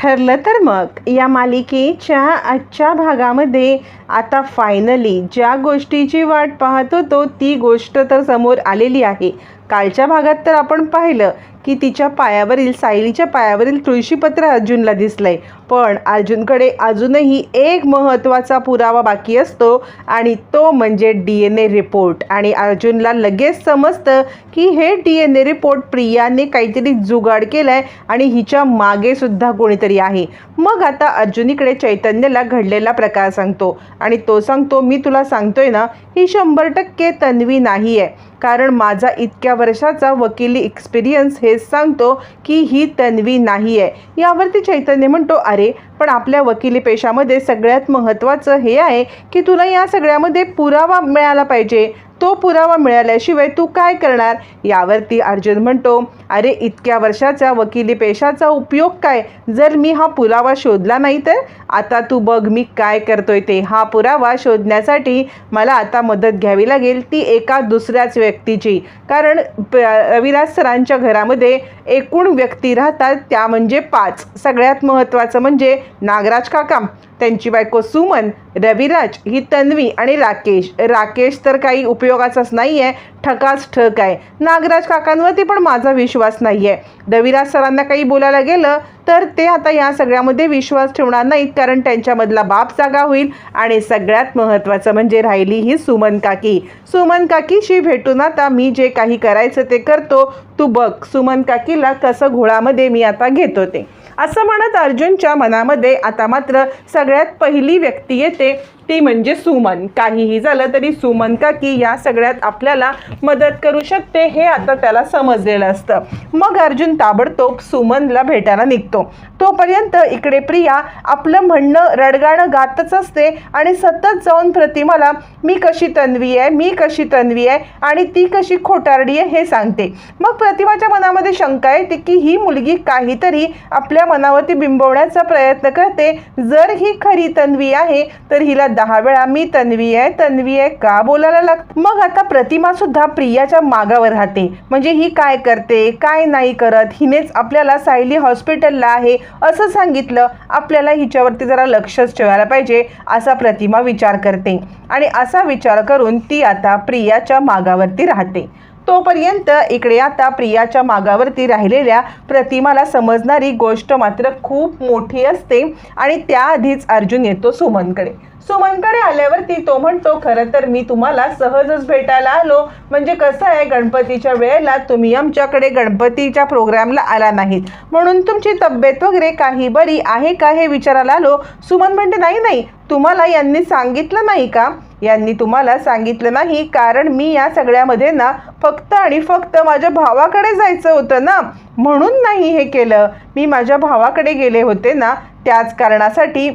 ठरलं तर मग. या मालिकेच्या आजच्या भागामध्ये आता फायनली ज्या गोष्टीची वाट पाहत होतो ती गोष्ट तर समोर आलेली आहे. कालच्या भागात तर आपण पाहिलं की तिच्या पायावरील सायलीच्या पायावरील तुळशीपत्र अर्जुनला दिसलंय. पण अर्जुनकडे अजूनही एक महत्त्वाचा पुरावा बाकी असतो आणि तो म्हणजे डी एन ए रिपोर्ट. आणि अर्जुनला लगेच समजतं की हे डी एन ए रिपोर्ट प्रियाने काहीतरी जुगाड केलाय आणि हिच्या मागेसुद्धा कोणीतरी आहे. मग आता अर्जुनीकडे चैतन्यला घडलेला प्रकार सांगतो. आणि तो सांगतो मी तुला सांगतोय ना ही शंभर टक्के तन्वी नाही आहे कारण माझा इतक्या वर्षाचा वकिली एक्सपिरियन्स हे सांगतो की ही तन्वी नाही आहे यावरती चैतन्य म्हणतो अरे पण आपल्या वकिली पेशामध्ये सगळ्यात महत्त्वाचं हे आहे की तुला या सगळ्यामध्ये पुरावा मिळाला पाहिजे. तो पुरावा मिळाल्याशिवाय तू काय करणार? यावरती अर्जुन म्हणतो अरे इतक्या वर्षाचा वकिली पेशाचा उपयोग काय? जर मी हा पुरावा शोधला नाही तर? आता तू बघ मी काय करतोय ते. हा पुरावा शोधण्यासाठी मला आता मदत घ्यावी लागेल ती एका दुसऱ्याच व्यक्तीची. कारण प रविराज सरांच्या घरामध्ये एकूण व्यक्ती राहतात त्या म्हणजे पाच. सगळ्यात महत्त्वाचं म्हणजे नागराज काका त्यांची बायको सुमन रविराज ही तन्वी आणि राकेश. राकेश तर काही उपयोगाचाच नाही आहे ठकाच ठक आहे. नागराज काकांवरती पण माझा विश्वास नाही आहे रविराज सरांना काही बोलायला गेलं तर ते आता या सगळ्यामध्ये विश्वास ठेवणार नाहीत कारण त्यांच्यामधला बाप जागा होईल आणि सगळ्यात महत्त्वाचं म्हणजे राहिली ही सुमन काकी. सुमन काकीशी भेटून आता मी जे काही करायचं ते करतो. तू बघ सुमन काकीला कसं घोळामध्ये मी आता घेतो ते असं म्हणत अर्जुनच्या मनामध्ये आता मात्र सगळ्यात पहिली व्यक्ती येते. ती म्हणजे सुमन. काहीही झालं तरी सुमन काकी या सगळ्यात आपल्याला मदत करू शकते हे आता त्याला समजलेलं असतं. मग अर्जुन ताबडतोब सुमनला भेटायला निघतो. तोपर्यंत इकडे प्रिया आपलं म्हणणं रडगाणं गातच असते आणि सतत जाऊन प्रतिमाला मी कशी तन्वी आहे? मी कशी तन्वी आहे? आणि ती कशी खोटारडी आहे? हे सांगते. मग प्रतिमाच्या मनामध्ये शंका येते की ही मुलगी काहीतरी आपल्या मनावरती बिंबवण्याचा प्रयत्न करते. जर ही खरी तन्वी आहे तर हिला दहा वेळा मी तन्वी आहे. तन्वी आहे का बोलायला लागतं मग आता प्रतिमा सुद्धा प्रियाच्या मागावर राहते. म्हणजे ही काय करते? काय नाही करत? हिनेच आपल्याला सायली हॉस्पिटलला आहे असं सांगितलं. आपल्याला हिच्यावरती जरा लक्षच ठेवायला पाहिजे असा प्रतिमा विचार करते. आणि असा विचार करून ती आता प्रियाच्या मागावरती राहते. तोपर्यंत इकडे आता प्रियाच्या मागावरती राहिलेल्या प्रतिमाला समजणारी गोष्ट मात्र खूप मोठी असते. आणि त्याआधीच अर्जुन येतो सुमनकडे. सुमनकडे आल्यावरती तो म्हणतो खरं तर मी तुम्हाला सहजच भेटायला आलो. म्हणजे कसं आहे गणपतीच्या वेळेला तुम्ही आमच्याकडे गणपतीच्या प्रोग्रामला आला नाहीत. म्हणून तुमची तब्येत वगैरे काही बरी आहे का हे विचारायला आलो. सुमन म्हणते नाही नाही. तुम्हाला यांनी सांगितलं नाही का? यांनी तुम्हाला सांगितलं नाही. कारण मी या सगळ्यामध्ये ना फक्त आणि फक्त माझ्या भावाकडे जायचं होतं ना. म्हणून नाही हे केलं. मी माझ्या भावाकडे गेले होते ना त्याच कारणासाठी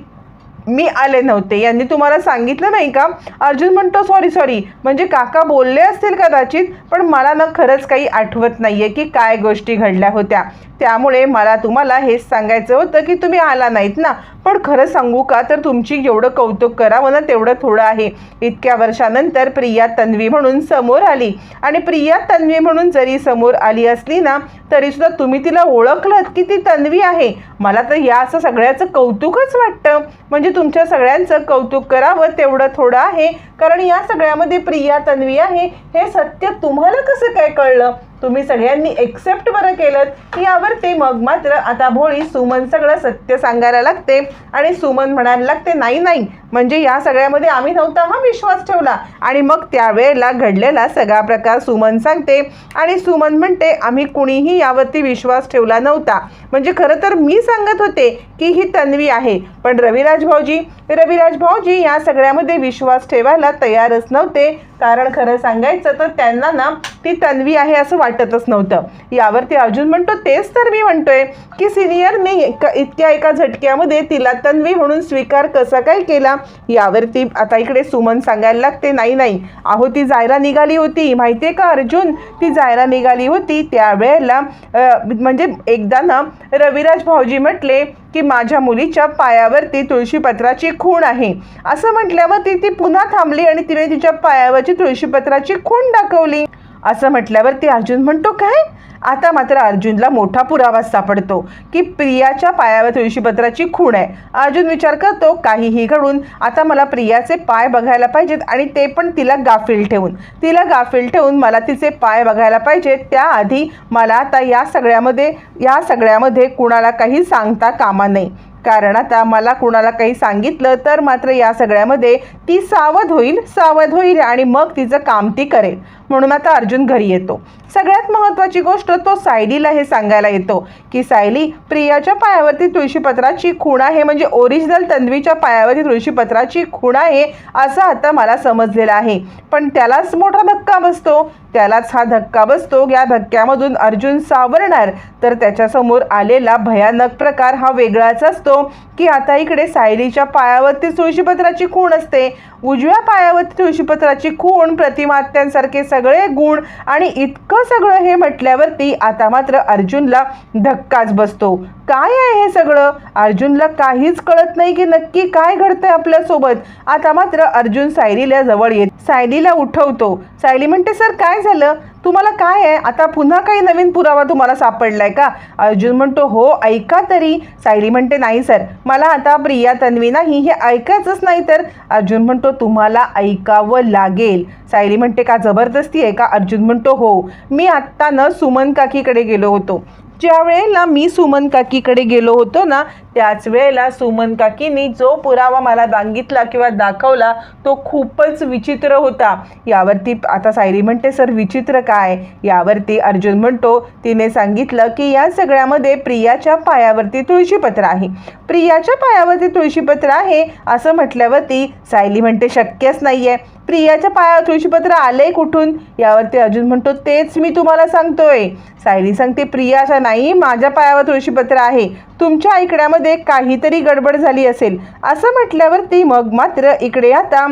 मी आले नव्हते. यांनी तुम्हाला सांगितलं नाही का? अर्जुन म्हणतो सॉरी सॉरी म्हणजे काका बोलले असतील कदाचित पण मला ना खरंच काही आठवत नाही आहे की काय गोष्टी घडल्या होत्या. त्यामुळे मला तुम्हाला हेच सांगायचं होतं की तुम्ही आला नाहीत ना. पण खरं सांगू का तर तुमची एवढं कौतुक करावं ना तेवढं थोडं आहे. इतक्या वर्षानंतर प्रिया तन्वी म्हणून समोर आली. आणि प्रिया तन्वी म्हणून जरी समोर आली असली ना तरीसुद्धा तुम्ही तिला ओळखलं की ती तन्वी आहे. मला तर या असं सगळ्याचं कौतुकच वाटतं. म्हणजे तुमच्या सगळ्यांचं कौतुक करावं तेवढं थोडं आहे. कारण या सगळ्यामध्ये प्रिया तन्वी आहे. हे सत्य तुम्हाला कसं काय कळलं? तुम्ही सगळ्यांनी एक्सेप्ट बरं केलं यावर ते मग मात्र आता भोळी सुमन सगळं सत्य सांगायला लागते. आणि सुमन म्हणायला लागते नाही नाही म्हणजे या सगळ्यामध्ये आम्ही नव्हता हा विश्वास ठेवला. आणि मग त्यावेळेला घडलेला सगळा प्रकार सुमन सांगते. आणि सुमन म्हणते आम्ही कुणीही यावरती विश्वास ठेवला नव्हता. म्हणजे खरं तर मी सांगत होते की ही तन्वी आहे. पण रविराज भाऊजी रविराज भाऊजी या सगळ्यामध्ये विश्वास ठेवायला तयारच नव्हते. कारण खरं सांगायचं तर त्यांना ना ती तन्वी आहे असं वाटतच नव्हतं. यावरती अर्जुन म्हणतो तेच तर मी म्हणतोय की सिनियरने एका इतक्या एका झटक्यामध्ये तिला तन्वी म्हणून स्वीकार कसा काय केला? यावरती आता इकडे सुमन सांगायला लागते नाही नाही अहो ती जायला निघाली होती. माहिती आहे का अर्जुन? ती जायला निघाली होती त्यावेळेला म्हणजे एकदा ना रविराज भाऊजी म्हटले की माझ्या मुलीच्या पायावरती तुळशीपत्राची खूण आहे. असं म्हटल्यावर ती ती पुन्हा थांबली आणि तिने तिच्या पायावरची तुळशीपत्राची खूण दाखवली. असं म्हटल्यावर ती अर्जुन म्हणतो काय? आता मात्र अर्जुनला मोठा पुरावा सापडतो की प्रियाच्या पायावर तुळशीपत्राची खूण आहे. अर्जुन विचार करतो काहीही घडून आता मला प्रियाचे पाय बघायला पाहिजेत आणि ते पण तिला गाफील ठेवून. तिला गाफील ठेवून मला तिचे पाय बघायला पाहिजेत त्याआधी मला आता या सगळ्यामध्ये या सगळ्यामध्ये कुणाला काही सांगता कामा नाही कारण आता मला कुणाला काही सांगितलं तर मात्र या सगळ्यामध्ये ती सावध होईल सावध होईल आणि मग तिचं काम ती करेल. म्हणून आता अर्जुन घरी येतो. सगळ्यात महत्त्वाची गोष्ट तो सायलीला हे सांगायला येतो की सायली प्रियाच्या पायावरती तुळशीपत्राची खूण आहे म्हणजे ओरिजिनल तन्वीच्या पायावरती तुळशीपत्राची खूण आहे असं आता मला समजलेलं आहे. पण त्यालाच मोठा धक्का बसतो. त्यालाच हा धक्का बसतो. या धक्क्यामधून अर्जुन सावरणार. तर त्याच्यासमोर आलेला भयानक प्रकार हा वेगळाच असतो. की आता इकडे सायलीच्या पायावरती तुळशीपत्राची खूण असते. उजव्या पायावरती तुळशीपत्राची खूण प्रतिमात्यांसारखे सगळे गुण आणि इतकं सगळं हे म्हटल्यावरती आता मात्र अर्जुनला धक्काच बसतो. काय आहे हे सगळं? अर्जुनला काहीच कळत नाही की नक्की काय घडतंय आपल्यासोबत. आता मात्र अर्जुन सायलीला जवळ येत सायलीला उठवतो. सायली म्हणते सर काय झालं? तुम्हाला काय आहे? आता पुन्हा काही नवीन पुरावा तुम्हाला सापडलाय का? अर्जुन म्हणतो हो ऐका तरी. सायली म्हणते नाही सर. मला आता प्रिया तन्वी नाही हे ऐकायचंच नाही तर. अर्जुन म्हणतो तुम्हाला ऐकावं लागेल. सायली म्हणते का जबरदस्ती आहे का? अर्जुन म्हणतो हो. मी आत्ता न सुमन काकीकडे गेलो होतो. ज्या वेळेला मी सुमन काकीकडे गेलो होतो ना त्याच वेळेला सुमन काकींनी जो पुरावा मला सांगितला किंवा दाखवला तो खूपच विचित्र होता. यावरती आता सायरी म्हणते सर विचित्र काय? यावरती अर्जुन म्हणतो तिने सांगितलं की या सगळ्यामध्ये प्रियाच्या पायावरती तुळशीपत्र आहे. प्रियाच्या पायावरती तुळशीपत्र आहे? असं म्हटल्यावरती सायली म्हणते शक्यच नाही आहे प्रियाच्या पायावर तुळशीपत्र आलंय कुठून? यावरती अर्जुन म्हणतो तेच मी तुम्हाला सांगतोय. सायली सांगते प्रियाच्या नाही माझ्या पायावर तुळशीपत्र आहे. तुमच्या ऐकण्यामध्ये काहीतरी गडबड झाली असेल. असं म्हटल्यावरती मग मात्र इकडे आता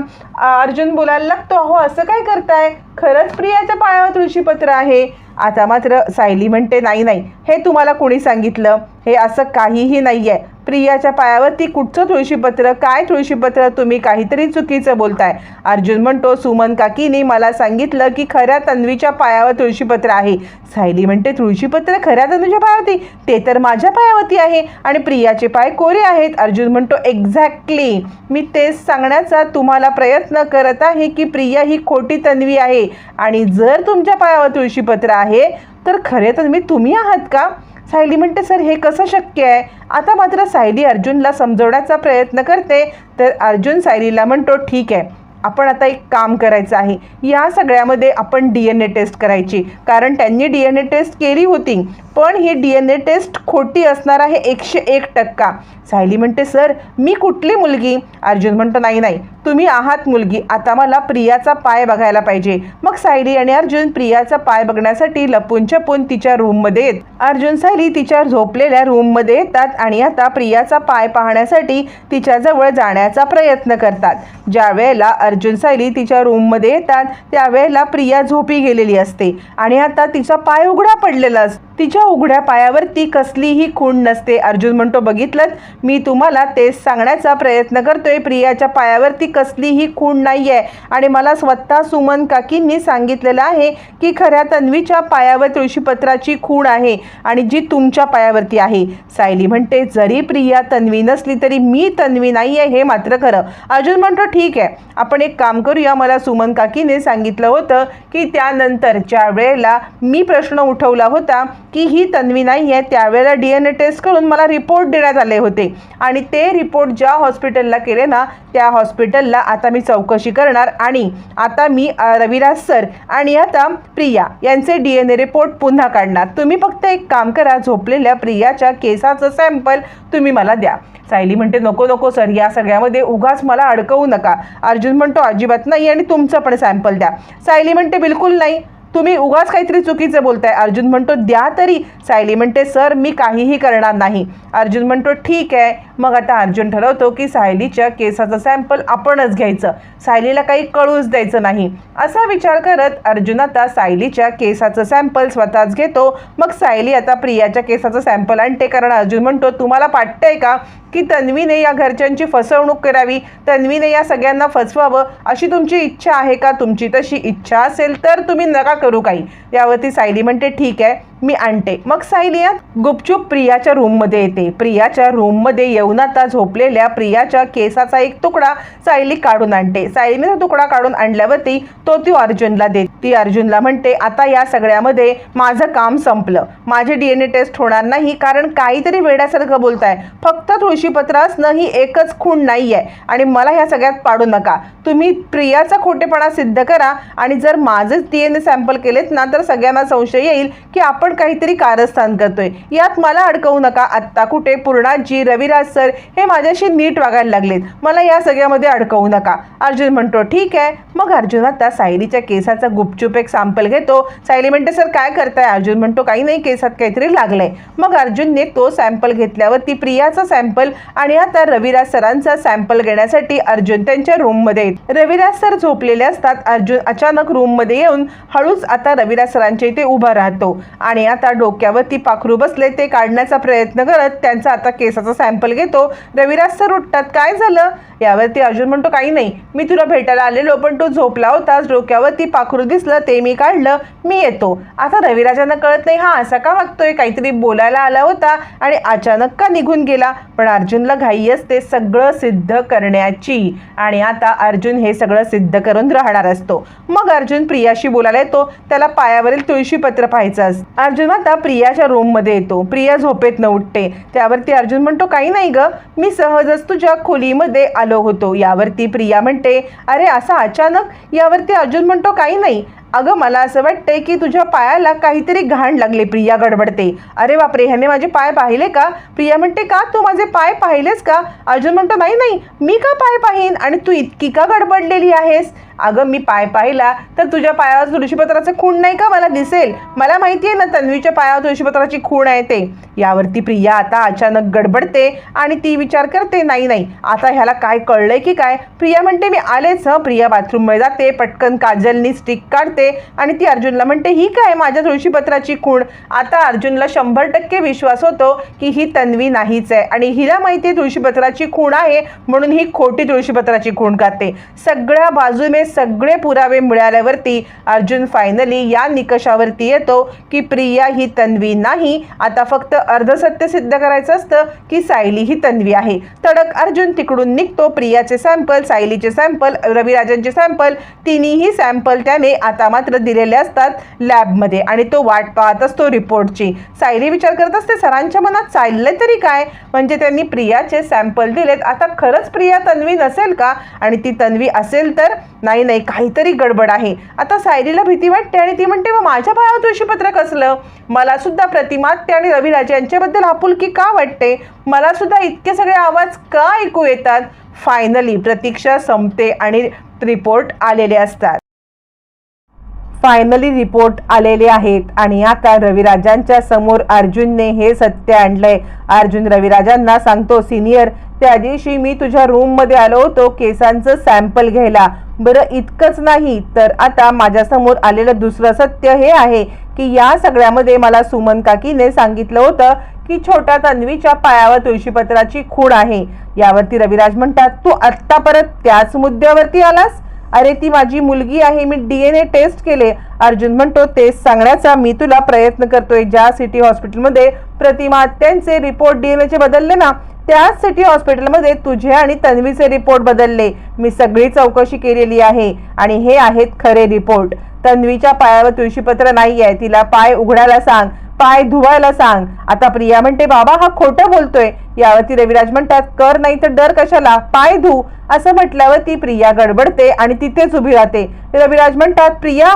अर्जुन बोलायला लागतो हो असं काय करताय? खरंच प्रियाच्या पायावर तुळशीपत्र आहे. आता मात्र सायली म्हणते नाही नाही हे तुम्हाला कोणी सांगितलं? हे असं काहीही नाही आहे प्रियाच्या पायावरती कुठचं तुळशीपत्र? काय तुळशीपत्र? तुम्ही काहीतरी चुकीचं बोलताय. अर्जुन म्हणतो सुमन काकीने मला सांगितलं की खऱ्या तन्वीच्या पायावर तुळशीपत्र आहे. सायली म्हणते तुळशीपत्र खऱ्या तन्वीच्या पायावरती? ते तर माझ्या पायावरती आहे आणि प्रियाचे पाय कोरे आहेत. अर्जुन म्हणतो एक्झॅक्टली. मी तेच सांगण्याचा तुम्हाला प्रयत्न करत आहे की प्रिया ही खोटी तन्वी आहे. आणि जर तुमच्या पायावर तुळशीपत्र आहे तर खरे मी तुम्ही आहात का? सायली म्हणते सर हे कसं शक्य आहे? आता मात्र सायली अर्जुनला समजवण्याचा प्रयत्न करते. तर अर्जुन सायलीला म्हणतो ठीक आहे आपण आता एक काम करायचं आहे. या सगळ्यामध्ये आपण डी एन ए टेस्ट करायची. कारण त्यांनी डी एन ए टेस्ट केली होती पण ही डी एन ए टेस्ट खोटी असणार आहे एकशे एक टक्का. सायली म्हणते सर मी कुठली मुलगी? अर्जुन म्हणतो नाही नाही तुम्ही आहात मुलगी. आता मला प्रियाचा पाय बघायला पाहिजे. मग सायली आणि अर्जुन प्रियाचा पाय बघण्यासाठी लपून छपून तिच्या रूममध्ये येत. अर्जुन सायली तिच्या झोपलेल्या रूममध्ये येतात आणि आता प्रियाचा पाय पाहण्यासाठी तिच्याजवळ जाण्याचा प्रयत्न करतात. ज्या वेळेला अर्जुन सायली तिच्या रूममध्ये येतात त्यावेळेला प्रिया झोपी गेलेली असते आणि आता तिचा पाय उघडा पडलेला असतो. तिच्या उघड्या पायावरती कसलीही खूण नसते. अर्जुन म्हणतो बघितलं? मी तुम्हाला तेच सांगण्याचा प्रयत्न करतोय. प्रियाच्या पायावरती कसलीही खूण नाही आहे आणि मला स्वतः सुमन काकींनी सांगितलेलं आहे की खऱ्या तन्वीच्या पायावर तुळशीपत्राची खूण आहे आणि जी तुमच्या पायावरती आहे. सायली म्हणते जरी प्रिया तन्वी नसली तरी मी तन्वी नाही आहे हे मात्र खरं. अर्जुन म्हणतो ठीक आहे. आपण एक काम करूया. मला सुमन काकीने सांगितलं होतं की त्यानंतरच्या वेळेला मी प्रश्न उठवला होता की ही तन्वी नाही आहे. त्यावेळेला डी एन ए टेस्ट करून मला रिपोर्ट देण्यात आले होते. आणि ते रिपोर्ट ज्या हॉस्पिटलला केले ना त्या हॉस्पिटलला आता मी चौकशी करणार. आणि आता मी रविराज सर आणि आता प्रिया यांचे डी एन ए रिपोर्ट पुन्हा काढणार. तुम्ही फक्त एक काम करा झोपलेल्या प्रियाच्या केसाचं सॅम्पल तुम्ही मला द्या. सायली म्हणते नको नको सर या सगळ्यामध्ये उगाच मला अडकवू नका. अर्जुन म्हणतो अजिबात नाही आणि तुमचं पण सॅम्पल द्या. सायली म्हणते बिलकुल नाही. तुम्ही उगाच काहीतरी चुकीचं बोलताय. अर्जुन म्हणतो द्या तरी. सायली म्हणते सर मी काहीही करणार नाही. अर्जुन म्हणतो ठीक आहे. मग आता अर्जुन ठरवतो की सायलीच्या केसाचं सॅम्पल आपणच घ्यायचं. सायलीला काही कळूच द्यायचं नाही. असा विचार करत अर्जुन आता सायलीच्या केसाचं सॅम्पल स्वतःच घेतो. मग सायली आता प्रियाच्या केसाचं सॅम्पल आणते कारण अर्जुन म्हणतो तुम्हाला वाटतंय का की तन्वीने या घरच्यांची फसवणूक करावी? तन्वीने या सगळ्यांना फसवावं? अशी तुमची इच्छा आहे का? तुमची तशी इच्छा असेल तर तुम्ही नका करू काही? यावरती सायली म्हणते ठीक आहे मी आणते. मग सायली यात गुपचूप प्रियाच्या रूममध्ये येते. प्रियाच्या रूममध्ये येऊन आता झोपलेल्या प्रियाच्या केसाचा एक तुकडा सायली काढून आणते. सायलीने तो तुकडा काढून आणल्यावरती तो ती अर्जुनला देते. ती अर्जुनला म्हणते आता या सगळ्यामध्ये माझं काम संपलं. माझे डी एन ए टेस्ट होणार नाही कारण काहीतरी वेड्यासारखं बोलताय. फक्त तुळशीपत्र असणं ही एकच खूण नाही आहे आणि मला ह्या सगळ्यात पाडू नका. तुम्ही प्रियाचा खोटेपणा सिद्ध करा आणि जर माझंच डी एन ए सॅम्पल केलेत ना तर सगळ्यांना संशय येईल की आपण काहीतरी कारस्थान करतोय. यात मला अडकवू नका आत्ता. कुठे? पूर्णाजी रविराज सर हे माझ्याशी नीट वागायला लागलेत. मला या सगळ्यामध्ये अडकवू नका. अर्जुन म्हणतो ठीक आहे. मग अर्जुन आता सायलीच्या केसाचा गुपचूप एक सॅम्पल घेतो. सायली म्हणते सर काय करताय? अर्जुन म्हणतो काही नाही केसात काहीतरी लागलंय. मग अर्जुनने तो सॅम्पल घेतल्यावर ती प्रियाचा सॅम्पल आणि आता रविराज सरांचा सॅम्पल घेण्यासाठी अर्जुन त्यांच्या रूममध्ये येत रविराज सर झोपलेले असतात. अर्जुन अचानक रूममध्ये येऊन हळूच आता रविराज सरांच्या इथे उभा राहतो. आणि आता डोक्यावरती पाखरू बसले ते काढण्याचा प्रयत्न करत त्यांचा आता केसाचा सॅम्पल घेतो. रविराज सर उठतात काय झालं? यावरती अर्जुन म्हणतो काही नाही मी तुला भेटायला आलेलो पण तो झोपला होताच डोक्यावरती पाखरू दिसलं ते मी काढलं मी येतो. आता रविराजांना कळत नाही हा असा का वागतोय? काहीतरी बोलायला आला होता आणि अचानक का निघून गेला? पण अर्जुनला घाई असते सगळं सिद्ध करण्याची. आणि आता अर्जुन हे सगळं सिद्ध करून राहणार असतो. मग अर्जुन प्रियाशी बोलायला येतो त्याला पायावरील तुळशीपत्र पाहायचं अर्जुन आता प्रियाच्या रूममध्ये येतो. प्रिया झोपेत न उठते. त्यावरती अर्जुन म्हणतो काही नाही ग. मी सहजच तुझ्या खोलीमध्ये आलो होतो. यावरती प्रिया म्हणते अरे असा अचानक? यावरती अर्जुन म्हणतो काही नाही. अगं मला असं वाटतंय की तुझ्या पायाला काहीतरी घाण लागले. प्रिया गडबडते. अरे बापरे ह्याने माझे पाय पाहिले का? प्रिया म्हणते का? तू माझे पाय पाहिलेस का? अर्जुन म्हणतो नाही नाही. मी का पाय पाहीन? आणि तू इतकी का गडबडलेली आहेस? अगं मी पाय पाहिला तर तुझ्या पायावर तुळशीपत्राचं खूण नाही का? मला दिसेल. मला माहिती आहे ना तन्वीच्या पायावर तुळशीपत्राची खूण आहे ते. यावरती प्रिया आता अचानक गडबडते आणि ती विचार करते नाही नाही आता ह्याला काय कळलंय की काय? प्रिया म्हणते मी आलेच हं. प्रिया बाथरूममध्ये जाते पटकन काजलनी स्टिक काढते आणि ती अर्जुनला म्हणते ही काय माझ्या तुळशीपत्राची खूण? आता अर्जुनला शंभर टक्के विश्वास होतो की ही तन्वी नाहीच आहे आणि हिला माहिती आहे तुळशीपत्राची खूण आहे म्हणून ही खोटी तुळशीपत्राची खूण करते. सगळ्या बाजूने सगळे पुरावे मिळाल्यावरती अर्जुन फायनली या निकषावरती येतो की प्रिया ही तन्वी नाही. आता फक्त अर्धसत्य सिद्ध करायचं असतं की सायली ही तन्वी आहे. तडक अर्जुन तिकडून निघतो. प्रियाचे सॅम्पल सायलीचे सॅम्पल रविराजांचे सॅम्पल तिन्हीही सॅम्पल त्याने आता मात्र दिलेले असतात लॅबमध्ये आणि तो वाट पाहत असतो रिपोर्टची सायली विचार करत असते सरांच्या मनात चाललंय तरी काय? म्हणजे त्यांनी प्रियाचे सॅम्पल दिलेत. आता खरंच प्रिया तन्वी नसेल का? आणि ती तन्वी असेल तर? नाही नाही नाही काहीतरी गडबड आहे. आता सायलीला भीती वाटते आणि ती म्हणते मग माझ्या पायावर तुळशीपत्र असलं मला सुद्धा प्रतिमात्य आणि रविराज यांच्याबद्दल आपुलकी का वाटते? मला सुद्धा इतके सगळे आवाज का ऐकू येतात? फायनली प्रतीक्षा संपते आणि रिपोर्ट आलेले असतात. फायनली रिपोर्ट आलेले आहेत. आणि आता रविराजांच्या समोर अर्जुनने हे सत्य आणलंय. अर्जुन रविराजांना सांगतो सिनियर त्या दिवशी मी तुझ्या रूममध्ये आलो होतो केसांचं सॅम्पल घ्यायला. बरं इतकंच नाही तर आता माझ्यासमोर आलेलं दुसरं सत्य हे आहे की या सगळ्यामध्ये मला सुमन काकीने सांगितलं होतं की छोट्या तन्वीच्या पायावर तुळशीपत्राची खूण आहे. यावरती रविराज म्हणतात तू आत्ता परत त्याच मुद्द्यावरती आलास? अरे ती माझी मुलगी आहे मी डी एन ए टेस्ट केले. अर्जुन म्हणतो तेच सांगण्याचा मी तुला प्रयत्न करतोय. ज्या सिटी हॉस्पिटलमध्ये प्रतिमा त्यांचे रिपोर्ट डी एन एचे बदलले ना त्याच सिटी हॉस्पिटलमध्ये तुझे आणि तन्वीचे रिपोर्ट बदलले. मी सगळी चौकशी केलेली आहे आणि हे आहेत खरे रिपोर्ट तन्वीच्या पायावर तुळशीपत्र नाही आहे तिला पाय उघडायला सांग. पाय धुवायला सांग. आता प्रिया म्हणते बाबा हा खोटं बोलतोय. यावरती रविराज म्हणतात कर नाही तर डर कशाला पाय धु. असं म्हटल्यावर ती प्रिया गडबडते आणि तिथेच उभी राहते. रविराज म्हणतात प्रिया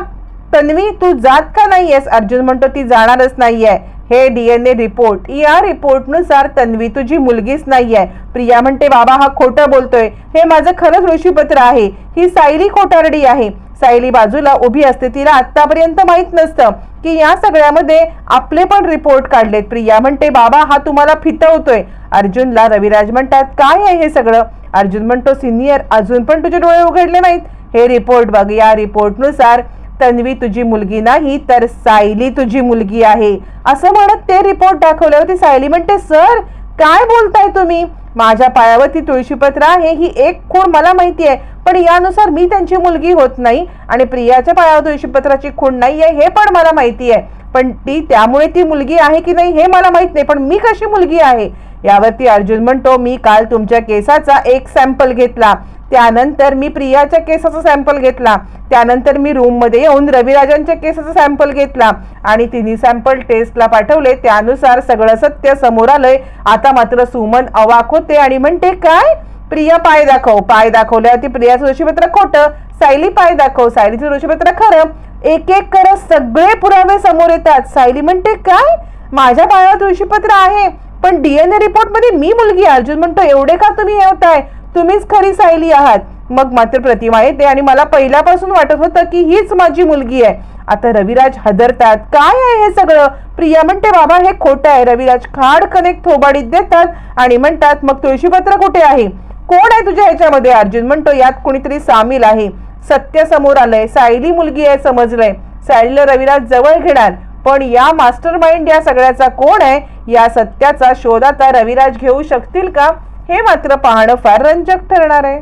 तन्वी तू जात का नाहीयेस? अर्जुन म्हणतो ती जाणारच नाहीये. हे डीएनए रिपोर्ट या रिपोर्टनुसार तन्वी तुझी मुलगीच नाहीये. प्रिया म्हणते बाबा हा खोटं बोलतोय. हे माझं खरंच ऋषीपत्र आहे. ही सायली खोटारडी आहे. सायली बाजूला उभी असते तिला आतापर्यंत माहीत नसतं की या सगळ्यामध्ये आपले पण रिपोर्ट काढलेत. प्रिया म्हणते बाबा हा तुम्हाला फितवतोय. अर्जुनला रविराज म्हणतात काय आहे हे सगळं? अर्जुन म्हणतो सिनियर अजून पण तुझे डोळे उघडले नाहीत. हे रिपोर्ट बघ या रिपोर्टनुसार तन्वी तुझी मुलगी नाही तर सायली तुझी मुलगी आहे. असं म्हणत ते रिपोर्ट दाखवल्यावर ती सायली म्हणते सर काय बोलताय तुम्ही? माझ्या पायावरती तुळशीपत्र आहे ही एक खूण मला माहिती आहे. पण यानुसार मी त्यांची मुलगी होत नाही आणि प्रियाच्या पायावर तुळशीपत्राची खूण नाही आहे हे पण मला माहिती आहे पण ती त्यामुळे ती मुलगी आहे की नाही हे मला माहीत नाही. पण मी कशी मुलगी आहे? यावरती अर्जुन म्हणतो मी काल तुमच्या केसाचा एक सॅम्पल घेतला. त्यानंतर मी प्रियाच्या केसाचा सॅम्पल घेतला. त्यानंतर मी रूममध्ये येऊन रविराजांच्या केसाचा सॅम्पल घेतला आणि तिन्ही सॅम्पल टेस्टला पाठवले. त्यानुसार सगळं सत्य समोर आलंय. आता मात्र सुमन अवाक होते आणि म्हणते काय? प्रिया पाय दाखव पाय दाखवल्यावरती प्रियाचं ऋषीपत्र खोटं सायली पाय दाखव. सायलीचं ऋषीपत्र खरं. एक एक करत सगळे पुरावे समोर येतात. सायली म्हणते काय? माझ्या पायात तुळशीपत्र आहे. पण डीएनए रिपोर्टमध्ये मी मुलगी अर्जुन म्हणतो एवढे का तुम्ही हे होताय तुम्हीच खरी सायली आहात. मग मात्र प्रतिमा येते आणि मला पहिल्यापासून वाटत होतं की हीच माझी मुलगी आहे. आता रविराज हदरतात काय आहे हे सगळं? प्रिया म्हणते बाबा हे खोटं आहे. रविराज खाड कनेक्ट थोबाडीत देतात आणि म्हणतात मग तुळशीपत्र कुठे आहे? कोण आहे तुझ्या ह्याच्यामध्ये अर्जुन? म्हणतो यात कुणीतरी सामील आहे. सत्य समोर आलंय. सायली मुलगी आहे समजलंय. सायलीला रविराज जवळ घेणार. पण या मास्टर माइंड या सगळ्याचा कोण आहे? या सत्याचा शोध आता रविराज घेऊ शकतील का? हे मात्र पाहणं फार रंजक ठरणार आहे.